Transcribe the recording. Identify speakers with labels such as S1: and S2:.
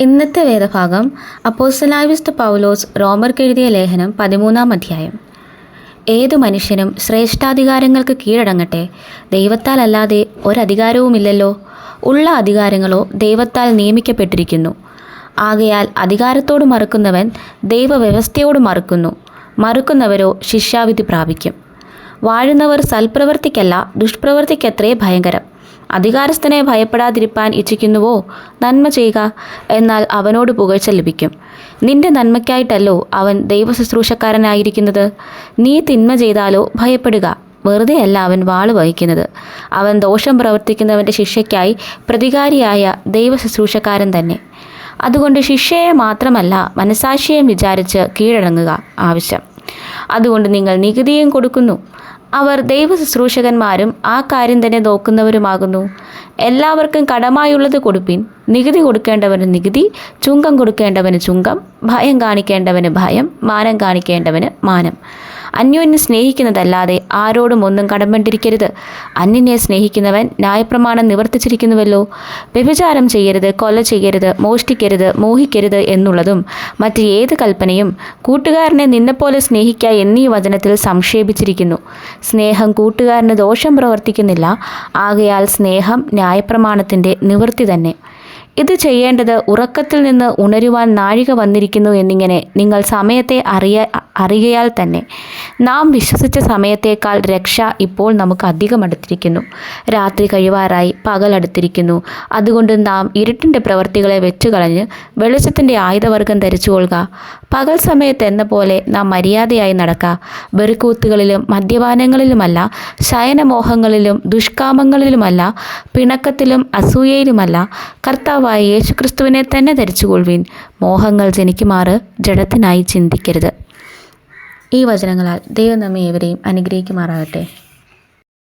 S1: ഇന്നത്തെ വേദഭാഗം അപ്പോസലാവിസ്റ്റ് പൗലോസ് റോമർക്ക് എഴുതിയ ലേഖനം പതിമൂന്നാം അധ്യായം. ഏതു മനുഷ്യനും ശ്രേഷ്ഠാധികാരങ്ങൾക്ക് കീഴടങ്ങട്ടെ? ദൈവത്താൽ അല്ലാതെ ഒരധികാരവുമില്ലല്ലോ. ഉള്ള അധികാരങ്ങളോ ദൈവത്താൽ നിയമിക്കപ്പെട്ടിരിക്കുന്നു. ആകയാൽ അധികാരത്തോട് മറുക്കുന്നവൻ ദൈവവ്യവസ്ഥയോട് മറുക്കുന്നു. മറുക്കുന്നവരോ ശിക്ഷാവിധി പ്രാപിക്കും. വാഴുന്നവർ സൽപ്രവർത്തിക്കല്ല ദുഷ്പ്രവർത്തിക്കത്രേ ഭയങ്കരം. അധികാരസ്ഥനെ ഭയപ്പെടാതിരിപ്പാൻ ഇച്ഛിക്കുന്നുവോ? നന്മ ചെയ്യുക എന്നാൽ അവനോട് പുകഴ്ച ലഭിക്കും. നിന്റെ നന്മയ്ക്കായിട്ടല്ലോ അവൻ ദൈവശുശ്രൂഷക്കാരനായിരിക്കുന്നത്. നീ തിന്മ ചെയ്താലോ ഭയപ്പെടുക. വെറുതെയല്ല അവൻ വാൾ വഹിക്കുന്നത്. അവൻ ദോഷം പ്രവർത്തിക്കുന്നവന്റെ ശിക്ഷയ്ക്കായി പ്രതികാരിയായ ദൈവശുശ്രൂഷക്കാരൻ തന്നെ. അതുകൊണ്ട് ശിക്ഷയെ മാത്രമല്ല മനസാക്ഷിയെയും വിചാരിച്ച് കീഴടങ്ങുക ആവശ്യം. അതുകൊണ്ട് നിങ്ങൾ നികുതിയും കൊടുക്കുന്നു. അവർ ദൈവ ശുശ്രൂഷകന്മാരും ആ കാര്യം തന്നെ നോക്കുന്നവരുമാകുന്നു. എല്ലാവർക്കും കടമായുള്ളത് കൊടുപ്പിൻ. നികുതി കൊടുക്കേണ്ടവന് നികുതി ചുങ്കം കൊടുക്കേണ്ടവന് ചുങ്കം ഭയം കാണിക്കേണ്ടവന് ഭയം മാനം കാണിക്കേണ്ടവന് മാനം. അന്യോന്യം സ്നേഹിക്കുന്നതല്ലാതെ ആരോടും ഒന്നും കടമ്പണ്ടിരിക്കരുത് അന്യനെ സ്നേഹിക്കുന്നവൻ ന്യായപ്രമാണം നിവർത്തിച്ചിരിക്കുന്നുവല്ലോ. വ്യഭിചാരം ചെയ്യരുത് കൊല ചെയ്യരുത് മോഷ്ടിക്കരുത് മോഹിക്കരുത് എന്നുള്ളതും മറ്റ് ഏത് കൽപ്പനയും കൂട്ടുകാരനെ നിന്നെപ്പോലെ സ്നേഹിക്ക എന്നീ വചനത്തിൽ സംക്ഷേപിച്ചിരിക്കുന്നു. സ്നേഹം കൂട്ടുകാരന് ദോഷം പ്രവർത്തിക്കുന്നില്ല. ആകയാൽ സ്നേഹം ന്യായപ്രമാണത്തിന്റെ നിവൃത്തി തന്നെ. ഇത് ചെയ്യേണ്ടത് ഉറക്കത്തിൽ നിന്ന് ഉണരുവാൻ നാഴിക വന്നിരിക്കുന്നു എന്നിങ്ങനെ നിങ്ങൾ സമയത്തെ അറിയ അറിയയാൽ തന്നെ. നാം വിശ്വസിച്ച സമയത്തേക്കാൾ രക്ഷ ഇപ്പോൾ നമുക്ക് അധികം അടുത്തിരിക്കുന്നു രാത്രി കഴിവാറായി പകൽ അടുത്തിരിക്കുന്നു. അതുകൊണ്ട് നാം ഇരുട്ടിന്റെ പ്രവൃത്തികളെ വെച്ചു കളഞ്ഞ് വെളിച്ചത്തിന്റെ ആയുധവർഗം ധരിച്ചുകൊള്ളുക പകൽ സമയത്ത് എന്ന പോലെ നാം മര്യാദയായി നടക്കുക. വെറുക്കൂത്തുകളിലും മദ്യപാനങ്ങളിലുമല്ല ശയനമോഹങ്ങളിലും ദുഷ്കാമങ്ങളിലുമല്ല പിണക്കത്തിലും അസൂയയിലുമല്ല കർത്താവായ യേശുക്രിസ്തുവിനെ തന്നെ ധരിച്ചുകൊള്ളുവീൻ. മോഹങ്ങൾ ജനിക്കുമാറ് ജഡത്തിനായി ചിന്തിക്കരുത്. ഈ വചനങ്ങളാൽ ദൈവം നമ്മെ ഏവരെയും അനുഗ്രഹിക്കുമാറാകട്ടെ.